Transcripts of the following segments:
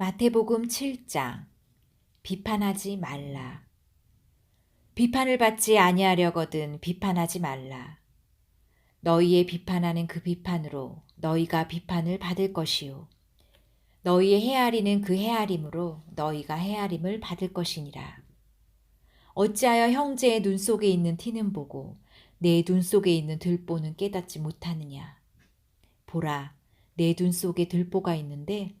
마태복음 7장 비판하지 말라. 비판을 받지 아니하려거든 비판하지 말라. 너희의 비판하는 그 비판으로 너희가 비판을 받을 것이요. 너희의 헤아리는 그 헤아림으로 너희가 헤아림을 받을 것이니라. 어찌하여 형제의 눈 속에 있는 티는 보고 내 눈 속에 있는 들보는 깨닫지 못하느냐. 보라, 내 눈 속에 들보가 있는데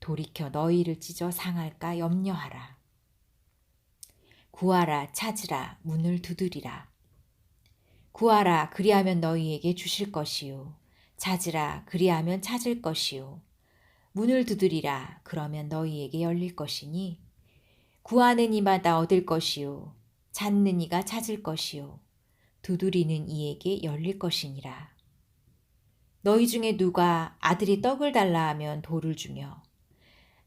돌이켜 너희를 찢어 상할까 염려하라. 구하라 찾으라 문을 두드리라. 구하라 그리하면 너희에게 주실 것이요 찾으라 그리하면 찾을 것이요 문을 두드리라 그러면 너희에게 열릴 것이니 구하는 이마다 얻을 것이요 찾는 이가 찾을 것이요 두드리는 이에게 열릴 것이니라. 너희 중에 누가 아들이 떡을 달라 하면 돌을 주며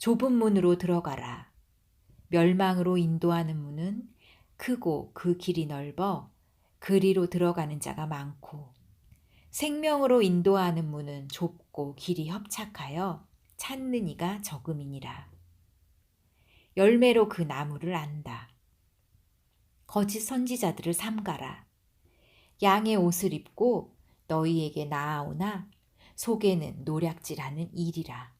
좁은 문으로 들어가라. 멸망으로 인도하는 문은 크고 그 길이 넓어 그리로 들어가는 자가 많고 생명으로 인도하는 문은 좁고 길이 협착하여 찾는 이가 적음이니라. 열매로 그 나무를 안다. 거짓 선지자들을 삼가라. 양의 옷을 입고 너희에게 나아오나 속에는 노략질하는 일이라.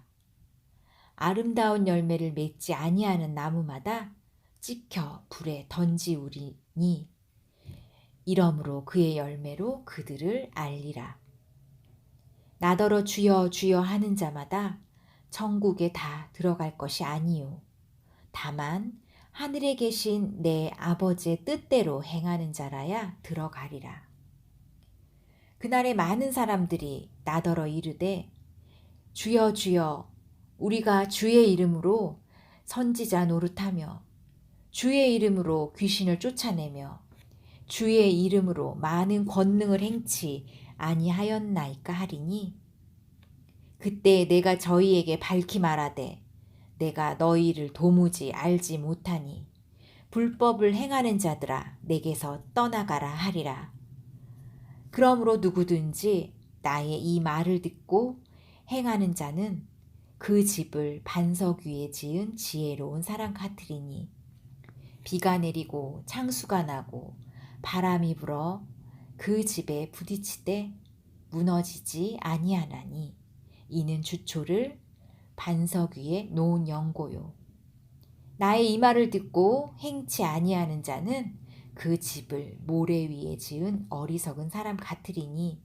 아름다운 열매를 맺지 아니하는 나무마다 찍혀 불에 던지우리니 이러므로 그의 열매로 그들을 알리라. 나더러 주여 주여 하는 자마다 천국에 다 들어갈 것이 아니요. 다만 하늘에 계신 내 아버지의 뜻대로 행하는 자라야 들어가리라. 그날에 많은 사람들이 나더러 이르되 주여 주여 우리가 주의 이름으로 선지자 노릇하며 주의 이름으로 귀신을 쫓아내며 주의 이름으로 많은 권능을 행치 아니하였나이까 하리니 그때 내가 저희에게 밝히 말하되 내가 너희를 도무지 알지 못하니 불법을 행하는 자들아 내게서 떠나가라 하리라. 그러므로 누구든지 나의 이 말을 듣고 행하는 자는 그 집을 반석 위에 지은 지혜로운 사람 같으리니 비가 내리고 창수가 나고 바람이 불어 그 집에 부딪히되 무너지지 아니하나니 이는 주초를 반석 위에 놓은 연고요. 나의 이 말을 듣고 행치 아니하는 자는 그 집을 모래 위에 지은 어리석은 사람 같으리니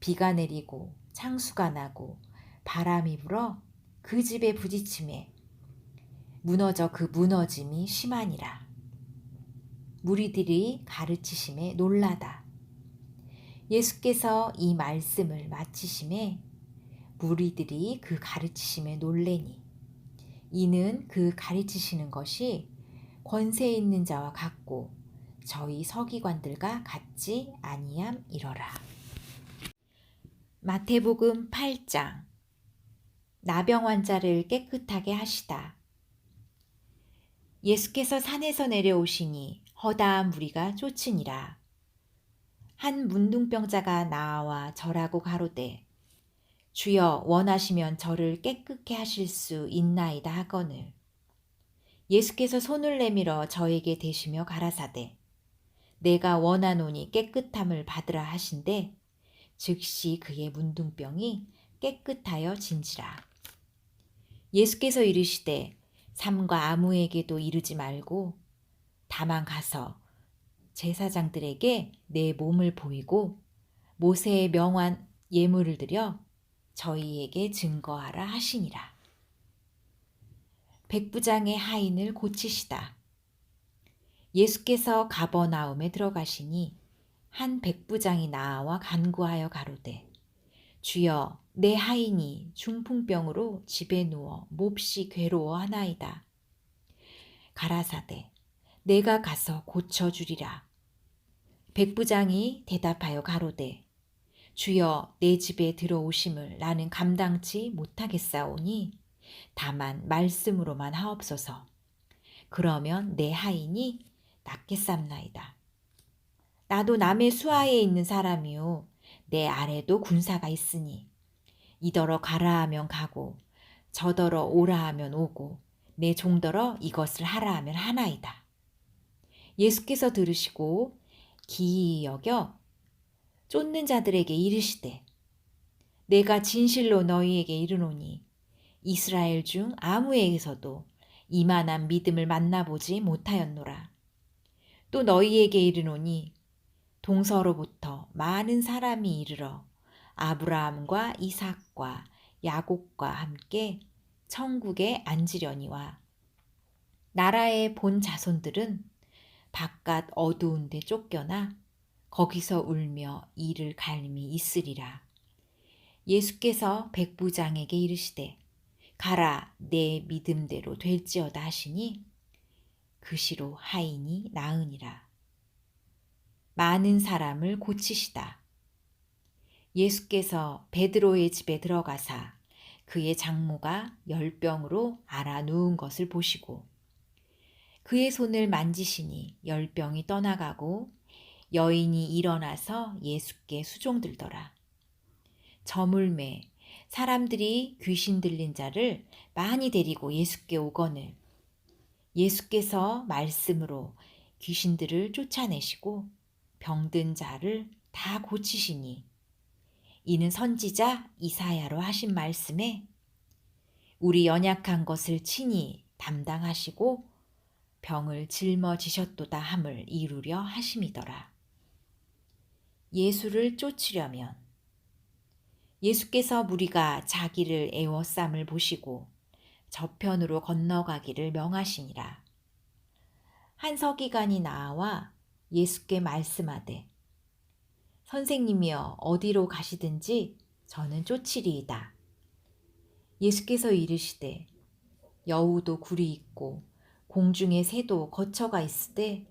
비가 내리고 창수가 나고 바람이 불어 그 집에 부딪힘에 무너져 그 무너짐이 심하니라. 무리들이 가르치심에 놀라다. 예수께서 이 말씀을 마치심에 무리들이 그 가르치심에 놀래니 이는 그 가르치시는 것이 권세 있는 자와 같고 저희 서기관들과 같지 아니함 이러라. 마태복음 8장 나병 환자를 깨끗하게 하시다. 예수께서 산에서 내려오시니 허다한 무리가 쫓으니라. 한 문둥병자가 나와 절하고 가로되 주여 원하시면 저를 깨끗게 하실 수 있나이다 하거늘 예수께서 손을 내밀어 저에게 대시며 가라사대 내가 원하노니 깨끗함을 받으라 하신대 즉시 그의 문둥병이 깨끗하여 진지라 예수께서 이르시되 삼가 아무에게도 이르지 말고 다만 가서 제사장들에게 내 몸을 보이고 모세의 명한 예물을 드려 저희에게 증거하라 하시니라. 백부장의 하인을 고치시다. 예수께서 가버나움에 들어가시니 한 백부장이 나와 간구하여 가로되 주여 내 하인이 중풍병으로 집에 누워 몹시 괴로워하나이다. 가라사대 내가 가서 고쳐주리라. 백부장이 대답하여 가로되 주여 내 집에 들어오심을 나는 감당치 못하겠사오니 다만 말씀으로만 하옵소서. 그러면 내 하인이 낫겠삼나이다. 나도 남의 수하에 있는 사람이요 내 아래도 군사가 있으니 이더러 가라 하면 가고 저더러 오라 하면 오고 내 종더러 이것을 하라 하면 하나이다. 예수께서 들으시고 기이 여겨 쫓는 자들에게 이르시되 내가 진실로 너희에게 이르노니 이스라엘 중 아무에게서도 이만한 믿음을 만나보지 못하였노라. 또 너희에게 이르노니 동서로부터 많은 사람이 이르러 아브라함과 이삭과 야곱과 함께 천국에 앉으려니와 나라의 본 자손들은 바깥 어두운 데 쫓겨나 거기서 울며 이를 갈미 있으리라. 예수께서 백부장에게 이르시되 가라 내 믿음대로 될지어다 하시니 그 시로 하인이 나으니라. 많은 사람을 고치시다. 예수께서 베드로의 집에 들어가사 그의 장모가 열병으로 알아 누운 것을 보시고 그의 손을 만지시니 열병이 떠나가고 여인이 일어나서 예수께 수종들더라. 저물매 사람들이 귀신 들린 자를 많이 데리고 예수께 오거늘 예수께서 말씀으로 귀신들을 쫓아내시고 병든 자를 다 고치시니 이는 선지자 이사야로 하신 말씀에 우리 연약한 것을 친히 담당하시고 병을 짊어지셨도다 함을 이루려 하심이더라. 예수를 쫓으려면 예수께서 무리가 자기를 애워쌈을 보시고 저편으로 건너가기를 명하시니라. 한 서기관이 나와 예수께 말씀하되 선생님이여 어디로 가시든지 저는 쫓으리이다. 예수께서 이르시되 여우도 굴이 있고 공중의 새도 거처가 있으되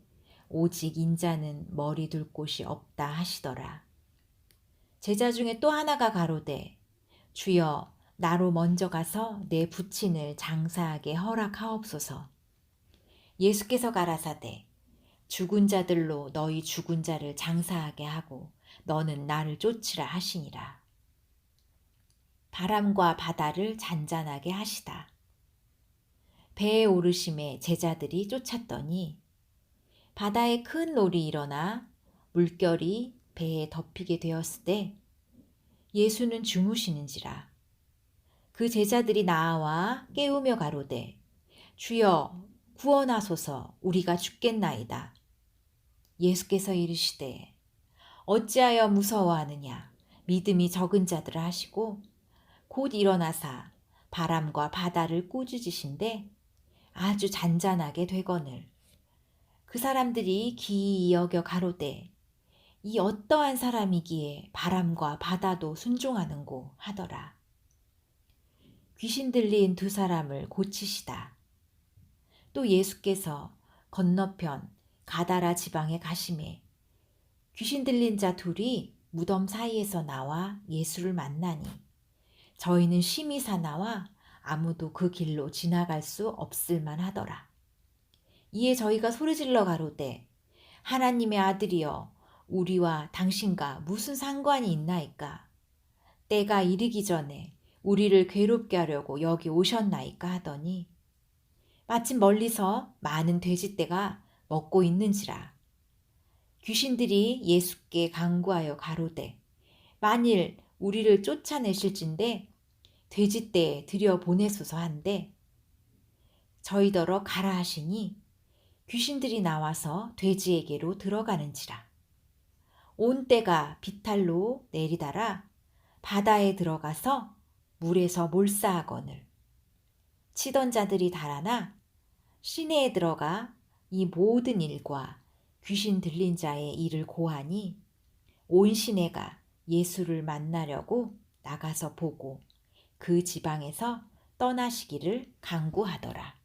오직 인자는 머리 둘 곳이 없다 하시더라. 제자 중에 또 하나가 가로되 주여 나로 먼저 가서 내 부친을 장사하게 허락하옵소서. 예수께서 가라사대 죽은 자들로 너희 죽은 자를 장사하게 하고 너는 나를 쫓으라 하시니라. 바람과 바다를 잔잔하게 하시다. 배에 오르심에 제자들이 쫓았더니 바다에 큰 놀이 일어나 물결이 배에 덮이게 되었을 때 예수는 주무시는지라 그 제자들이 나와 깨우며 가로되 주여 구원하소서 우리가 죽겠나이다 예수께서 이르시되 어찌하여 무서워하느냐 믿음이 적은 자들을 하시고 곧 일어나사 바람과 바다를 꾸짖으신데 아주 잔잔하게 되거늘 그 사람들이 기이 여겨 가로되 이 어떠한 사람이기에 바람과 바다도 순종하는고 하더라. 귀신 들린 두 사람을 고치시다. 또 예수께서 건너편 가다라 지방에 가심에 귀신 들린 자 둘이 무덤 사이에서 나와 예수를 만나니 저희는 심히 사나와 아무도 그 길로 지나갈 수 없을 만 하더라. 이에 저희가 소리질러 가로되 하나님의 아들이여 우리와 당신과 무슨 상관이 있나이까? 때가 이르기 전에 우리를 괴롭게 하려고 여기 오셨나이까 하더니 마침 멀리서 많은 돼지떼가 먹고 있는지라. 귀신들이 예수께 강구하여 가로되 만일 우리를 쫓아내실진데 돼지떼에 들여 보내소서 한데 저희더러 가라 하시니 귀신들이 나와서 돼지에게로 들어가는지라. 온 때가 비탈로 내리다라. 바다에 들어가서 물에서 몰사하거늘. 치던 자들이 달아나 시내에 들어가 이 모든 일과 귀신 들린 자의 일을 고하니 온 시내가 예수를 만나려고 나가서 보고 그 지방에서 떠나시기를 강구하더라.